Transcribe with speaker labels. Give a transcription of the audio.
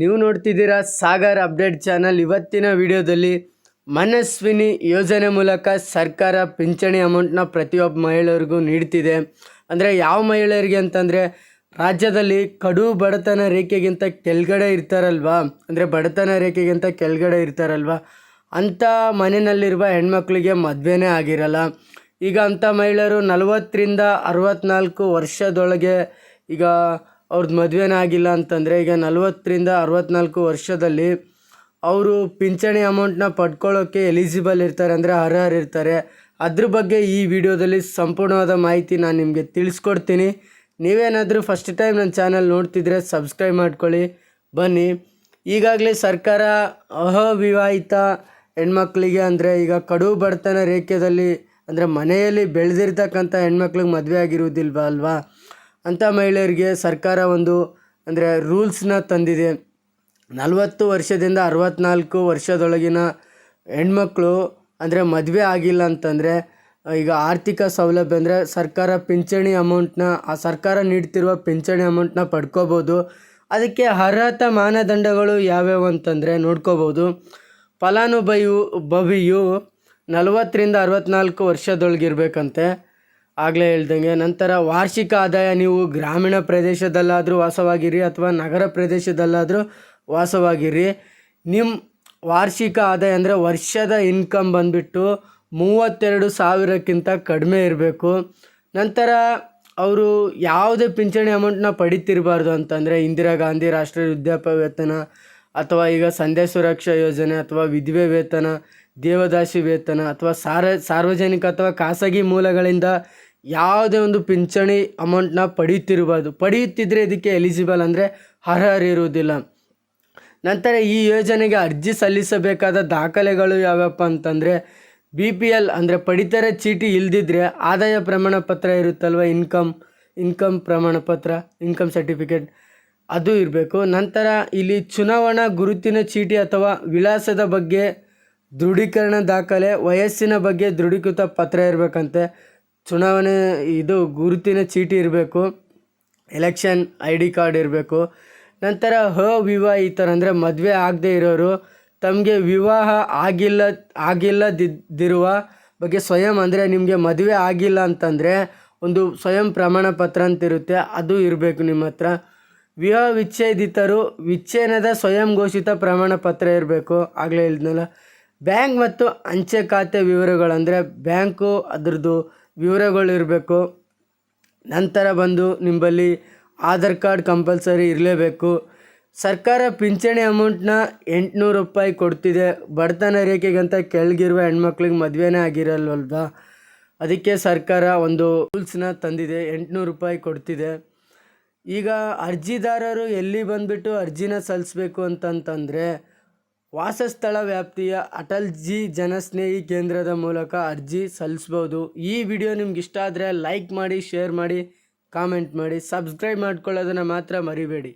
Speaker 1: ನೀವು ನೋಡ್ತಿದ್ದೀರಾ Sagar update channel. ಇವತ್ತಿನ ವಿಡಿಯೋದಲ್ಲಿ ಮನಸ್ವಿನಿ ಯೋಜನೆ ಮೂಲಕ ಸರ್ಕಾರ ಪಿಂಚಣಿ ಅಮೌಂಟ್ನ ಪ್ರತಿಯೊಬ್ಬ ಮಹಿಳೆಯರಿಗೂ ನೀಡ್ತಿದೆ. ಅಂದರೆ ಯಾವ ಮಹಿಳೆಯರಿಗೆ ಅಂತಂದರೆ ರಾಜ್ಯದಲ್ಲಿ ಕಡು ಬಡತನ ರೇಖೆಗಿಂತ ಕೆಳಗಡೆ ಇರ್ತಾರಲ್ವಾ? ಅಂದರೆ ಬಡತನ ರೇಖೆಗಿಂತ ಕೆಳಗಡೆ ಇರ್ತಾರಲ್ವಾ? ಅಂಥ ಮನೆಯಲ್ಲಿರುವ ಹೆಣ್ಮಕ್ಳಿಗೆ ಮದುವೆನೇ ಆಗಿರಲ್ಲ. ಈಗ ಅಂಥ ಮಹಿಳೆಯರು ನಲವತ್ತರಿಂದ ಅರವತ್ತ್ನಾಲ್ಕು ವರ್ಷದೊಳಗೆ ಈಗ ಅವ್ರದ್ದು ಮದುವೆನೇ ಆಗಿಲ್ಲ ಅಂತಂದರೆ ಈಗ ನಲವತ್ತರಿಂದ ಅರವತ್ನಾಲ್ಕು ವರ್ಷದಲ್ಲಿ ಅವರು ಪಿಂಚಣಿ ಅಮೌಂಟ್ನ ಪಡ್ಕೊಳ್ಳೋಕ್ಕೆ ಎಲಿಜಿಬಲ್ ಇರ್ತಾರೆ ಅಂದರೆ ಅರ್ಹರಿರ್ತಾರೆ ಅದ್ರ ಬಗ್ಗೆ ಈ ವಿಡಿಯೋದಲ್ಲಿ ಸಂಪೂರ್ಣವಾದ ಮಾಹಿತಿ ನಾನು ನಿಮಗೆ ತಿಳಿಸ್ಕೊಡ್ತೀನಿ. ನೀವೇನಾದರೂ ಫಸ್ಟ್ ಟೈಮ್ ನನ್ನ ಚಾನಲ್ ನೋಡ್ತಿದ್ರೆ ಸಬ್ಸ್ಕ್ರೈಬ್ ಮಾಡ್ಕೊಳ್ಳಿ. ಬನ್ನಿ. ಈಗಾಗಲೇ ಸರ್ಕಾರ ಅಹವಿವಾಹಿತ ಹೆಣ್ಮಕ್ಳಿಗೆ ಅಂದರೆ ಈಗ ಕಡು ಬಡತನ ರೇಖೆಯಲ್ಲಿ ಅಂದರೆ ಮನೆಯಲ್ಲಿ ಬೆಳೆದಿರ್ತಕ್ಕಂಥ ಹೆಣ್ಮಕ್ಳಿಗೆ ಮದುವೆ ಆಗಿರುವುದಿಲ್ವ ಅಲ್ವಾ? ಅಂಥ ಮಹಿಳೆಯರಿಗೆ ಸರ್ಕಾರ ಒಂದು, ಅಂದರೆ ರೂಲ್ಸನ್ನ ತಂದಿದೆ. ನಲವತ್ತು ವರ್ಷದಿಂದ ಅರವತ್ನಾಲ್ಕು ವರ್ಷದೊಳಗಿನ ಹೆಣ್ಮಕ್ಳು, ಅಂದರೆ ಮದುವೆ ಆಗಿಲ್ಲ ಅಂತಂದರೆ, ಈಗ ಆರ್ಥಿಕ ಸೌಲಭ್ಯ ಅಂದರೆ ಸರ್ಕಾರ ಪಿಂಚಣಿ ಅಮೌಂಟ್ನ, ಆ ಸರ್ಕಾರ ನೀಡ್ತಿರುವ ಪಿಂಚಣಿ ಅಮೌಂಟ್ನ ಪಡ್ಕೋಬೋದು. ಅದಕ್ಕೆ ಅರ್ಹತಾ ಮಾನದಂಡಗಳು ಯಾವ್ಯಾವು ಅಂತಂದರೆ ನೋಡ್ಕೋಬೋದು. ಫಲಾನುಭವಿಯು ಭವಿಯು ನಲವತ್ತರಿಂದ ಅರವತ್ನಾಲ್ಕು ವರ್ಷದೊಳಗಿರ್ಬೇಕಂತೆ. ಆಗಲೇ ಹೇಳ್ದಂಗೆ, ನಂತರ ವಾರ್ಷಿಕ ಆದಾಯ, ನೀವು ಗ್ರಾಮೀಣ ಪ್ರದೇಶದಲ್ಲಾದರೂ ವಾಸವಾಗಿರಿ ಅಥವಾ ನಗರ ಪ್ರದೇಶದಲ್ಲಾದರೂ ವಾಸವಾಗಿರಿ. ನಿಮ್ಮ ವಾರ್ಷಿಕ ಆದಾಯ ಅಂದರೆ ವರ್ಷದ ಇನ್ಕಮ್ ಬಂದುಬಿಟ್ಟು ಮೂವತ್ತೆರಡು ಸಾವಿರಕ್ಕಿಂತ ಕಡಿಮೆ ಇರಬೇಕು. ನಂತರ ಅವರು ಯಾವುದೇ ಪಿಂಚಣಿ ಅಮೌಂಟ್ನ ಪಡಿತಿರಬಾರ್ದು ಅಂತಂದರೆ ಇಂದಿರಾ ಗಾಂಧಿ ರಾಷ್ಟ್ರೀಯ ವೃದ್ಧಾಪ್ಯ ವೇತನ ಅಥವಾ ಈಗ ಸಂಧ್ಯಾ ಸುರಕ್ಷಾ ಯೋಜನೆ ಅಥವಾ ವಿಧವೆ ವೇತನ ದೇವದಾಸಿ ವೇತನ ಅಥವಾ ಸಾರ, ಸಾರ್ವಜನಿಕ ಅಥವಾ ಖಾಸಗಿ ಮೂಲಗಳಿಂದ ಯಾವುದೇ ಒಂದು ಪಿಂಚಣಿ ಅಮೌಂಟ್ನ ಪಡೆಯುತ್ತಿರಬಾರ್ದು ಪಡೆಯುತ್ತಿದ್ದರೆ ಇದಕ್ಕೆ ಎಲಿಜಿಬಲ್ ಅಂದರೆ ಅರ್ಹರಿರುವುದಿಲ್ಲ ನಂತರ ಈ ಯೋಜನೆಗೆ ಅರ್ಜಿ ಸಲ್ಲಿಸಬೇಕಾದ ದಾಖಲೆಗಳು ಯಾವ್ಯಾವಪ್ಪ ಅಂತಂದರೆ ಬಿ ಪಿ ಎಲ್ ಅಂದರೆ ಪಡಿತರ ಚೀಟಿ ಇಲ್ದಿದ್ರೆ ಆದಾಯ ಪ್ರಮಾಣ ಪತ್ರ ಇರುತ್ತಲ್ವ ಇನ್ಕಮ್ ಇನ್ಕಮ್ ಪ್ರಮಾಣ ಪತ್ರ ಇನ್ಕಮ್ ಸರ್ಟಿಫಿಕೇಟ್ ಅದು ಇರಬೇಕು. ನಂತರ ಇಲ್ಲಿ ಚುನಾವಣಾ ಗುರುತಿನ ಚೀಟಿ ಅಥವಾ ವಿಳಾಸದ ಬಗ್ಗೆ ದೃಢೀಕರಣ ದಾಖಲೆ, ವಯಸ್ಸಿನ ಬಗ್ಗೆ ದೃಢೀಕೃತ ಪತ್ರ ಇರಬೇಕಂತೆ. ಚುನಾವಣೆ, ಇದು ಗುರುತಿನ ಚೀಟಿ ಇರಬೇಕು. ಎಲೆಕ್ಷನ್ ಐ ಡಿ ಕಾರ್ಡ್ ಇರಬೇಕು. ನಂತರ ಅವಿವಾಹಿತರು ಅಂದರೆ ಮದುವೆ ಆಗದೆ ಇರೋರು, ತಮಗೆ ವಿವಾಹ ಆಗಿಲ್ಲ, ಆಗಿಲ್ಲದಿದ್ದಿರುವ ಬಗ್ಗೆ ಸ್ವಯಂ ಅಂದರೆ ನಿಮಗೆ ಮದುವೆ ಆಗಿಲ್ಲ ಅಂತಂದರೆ ಒಂದು ಸ್ವಯಂ ಪ್ರಮಾಣ ಪತ್ರ ಅಂತಿರುತ್ತೆ, ಅದು ಇರಬೇಕು ನಿಮ್ಮ ಹತ್ರ. ವಿವಾಹ ವಿಚ್ಛೇದಿತರು ವಿಚ್ಛೇದನದ ಸ್ವಯಂ ಘೋಷಿತ ಪ್ರಮಾಣ ಪತ್ರ ಇರಬೇಕು, ಆಗಲೇ ಹೇಳಿದ್ನಲ್ಲ. ಬ್ಯಾಂಕ್ ಮತ್ತು ಅಂಚೆ ಖಾತೆ ವಿವರಗಳು ಅಂದರೆ ಬ್ಯಾಂಕು ಅದರದ್ದು ವಿವರಗಳು ಇರಬೇಕು. ನಂತರ ಬಂದು ನಿಂಬಲ್ಲಿ ಆಧಾರ್ ಕಾರ್ಡ್ ಕಂಪಲ್ಸರಿ ಇರಲೇಬೇಕು. ಸರ್ಕಾರ ಪಿಂಚಣಿ ಅಮೌಂಟ್ನ ಎಂಟುನೂರು ರೂಪಾಯಿ ಕೊಡ್ತಿದೆ. ಬಡತನ ರೇಖೆಗಂತ ಕೆಳಗಿರುವ ಹೆಣ್ಮಕ್ಳಿಗೆ ಮದುವೆನೇ ಆಗಿರಲ್ವಲ್ವಾ? ಅದಕ್ಕೆ ಸರ್ಕಾರ ಒಂದು ರೂಲ್ಸ್ನ ತಂದಿದೆ. ಎಂಟುನೂರು ರೂಪಾಯಿ ಕೊಡ್ತಿದೆ. ಈಗ ಅರ್ಜಿದಾರರು ಎಲ್ಲಿ ಬಂದುಬಿಟ್ಟು ಅರ್ಜಿನ ಸಲ್ಲಿಸ್ಬೇಕು ಅಂತಂತಂದರೆ ವಾಸಸ್ಥಳ ವ್ಯಾಪ್ತಿಯ ಅಟಲ್ ಜಿ ಜನಸ್ನೇಹಿ ಕೇಂದ್ರದ ಮೂಲಕ ಅರ್ಜಿ ಸಲ್ಲಿಸ್ಬೋದು. ಈ ವಿಡಿಯೋ ನಿಮ್ಗೆ ಇಷ್ಟ ಆದರೆ ಲೈಕ್ ಮಾಡಿ, ಶೇರ್ ಮಾಡಿ, ಕಾಮೆಂಟ್ ಮಾಡಿ, ಸಬ್ಸ್ಕ್ರೈಬ್ ಮಾಡ್ಕೊಳ್ಳೋದನ್ನು ಮಾತ್ರ ಮರಿಬೇಡಿ.